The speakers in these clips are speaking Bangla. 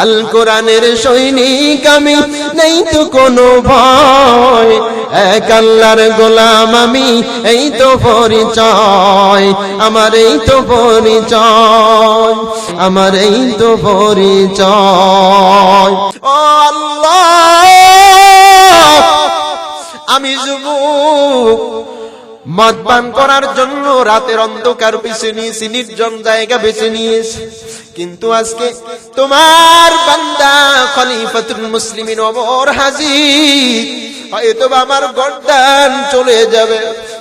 আল কোরআনের সৈনিক আমি, নেই তো কোনো ভয়। এক আল্লাহর গোলাম আমি, এই তো পরিচয়। আমার এই তো পরিচয়, আমার এই তো পরিচয়। ও আল্লাহ, আমি যুবক। মদ পান করার জন্য রাতের অন্ধকার বেছে নিয়েছি নির্জন জায়গা বেছে নিয়েছি কিন্তু আজকে তোমার বান্দা খলিফাতুল মুসলিমিন অমর হাজির। হয়তো আমার গর্দান চলে যাবে।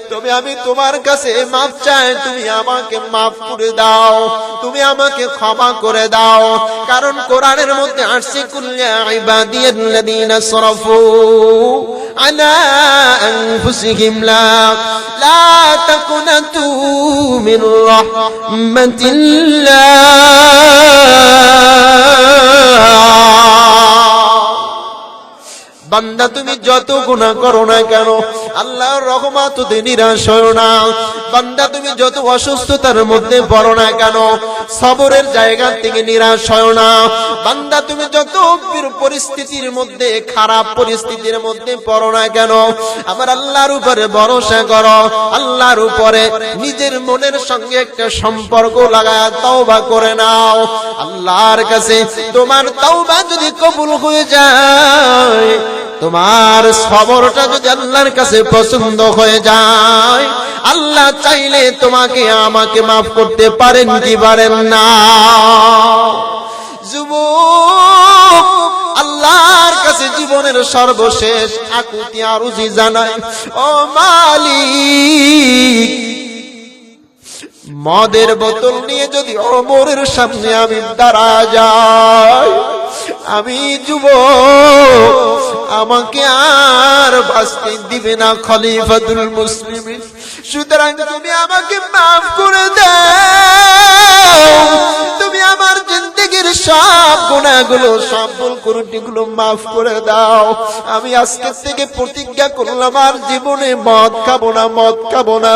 তবে আমি তোমার কাছে মাপ চাই, তুমি আমাকে মাফ করে দাও, তুমি আমাকে ক্ষমা করে দাও। কারণ কোরআনের মধ্যে আসছে কুল্লা ইবাদিয়াল্লাযীনা সরাফু। আলা لا لا تقنطوا من رحمة الله বান্দা তুমি যত গুণা করো না কেন আল্লাহর রহমত নিরাশ হও তুমি যত অসুস্থতার মধ্যে পড়ো না কেন? সবরের জায়গা থেকে নিরাশ না। বান্দা, তুমি যত পরিস্থিতির মধ্যে, খারাপ পরিস্থিতির মধ্যে পড়ো না কেন? আমার আল্লাহর উপরে ভরসা করো। আল্লাহর উপরে নিজের মনের সঙ্গে একটা সম্পর্ক লাগায় তওবা করে নাও। আল্লাহর কাছে তোমার তওবা যদি কবুল হয়ে যায় তোমার সবরটা যদি আল্লাহর কাছে পছন্দ হয়ে যায়, আল্লাহ চাইলে তোমাকে আমাকে মাফ করতে পারেন কি পারেন না। যুবক, আল্লাহর কাছে জীবনের সর্বশেষ আকুতি আরুজি জানায় ও মালিক, মদের বোতল নিয়ে যদি অমরের সামনে আমি দাঁড়া যাই, আমি যুব আমাকে আর বাঁচতে দিবে না খলিফাতুল মুসলিম সুতরাং তুমি আমাকে মাফ করে দাও। তুমি আমার জিন্দগির সব গুণাগুলো সব ভুলগুলো মাফ করে দাও। আমি আজকে থেকে প্রতিজ্ঞা করলাম, আর জীবনে মদ খাব না, মদ খাব না।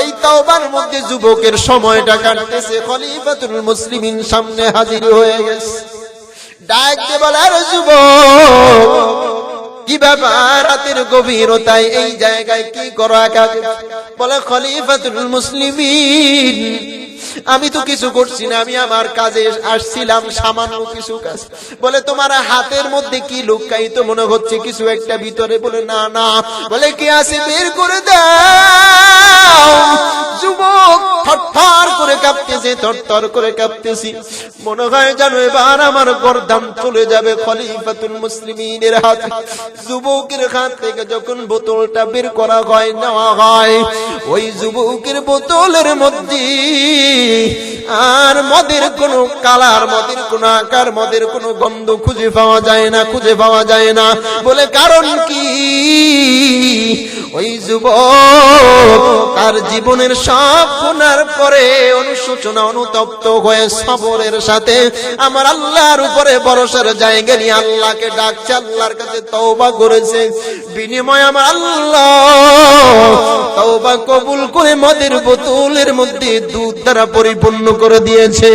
এই তাওবার মধ্যে যুবকের সময়টা কাটতেছে, খলিফাতুল মুসলিমিন সামনে হাজির হয়ে গেছে। ডাক দিয়ে বলে, আরে যুবক কি ব্যাপার? রাতের গভীরতায় এই জায়গায় কি করো একা বলে খলিফাতুল মুসলিমিন আমি তো কিছু করছি না, আমি আমার কাজে আসছিলাম সামান্য কিছু কাজ। বলে, তোমার হাতের মধ্যে কি লুকাই তো মনে হচ্ছে? কিছু একটা ভিতরে। বলে, না না। বলে, কে আছে? বের করে দাও। যুবক থরথর করে কাঁপতেছে, থরথর করে কাঁপতেছি। মনে হয় এবার আমার চলে যাবে খলিফাতুল মুসলিমিনের হাতে। যুবকের হাত থেকে যখন বোতলটা বের করা হয়, নেওয়া হয়, ওই যুবকের বোতলের মধ্যে আর মদের কোনো কালার, মদের কোনো আকার, মদের কোনো গন্ধ খুঁজে পাওয়া যায় না, খুঁজে পাওয়া যায় না। বলে কারণ কি? ওই যুবক তার জীবনের সব গুনার পরে অনুশোচনা অনুতপ্ত হয়ে সবরের সাথে আমার আল্লাহর উপরে ভরসার জায়গা নিয়ে আল্লাহকে ডাকছে, আল্লাহর কাছে তওবা করেছে। বিনিময় আমার আল্লাহ তওবা কবুল করে মদের বোতলের মধ্যে দুধ দ্বারা পরিপূর্ণ করে দিয়েছে।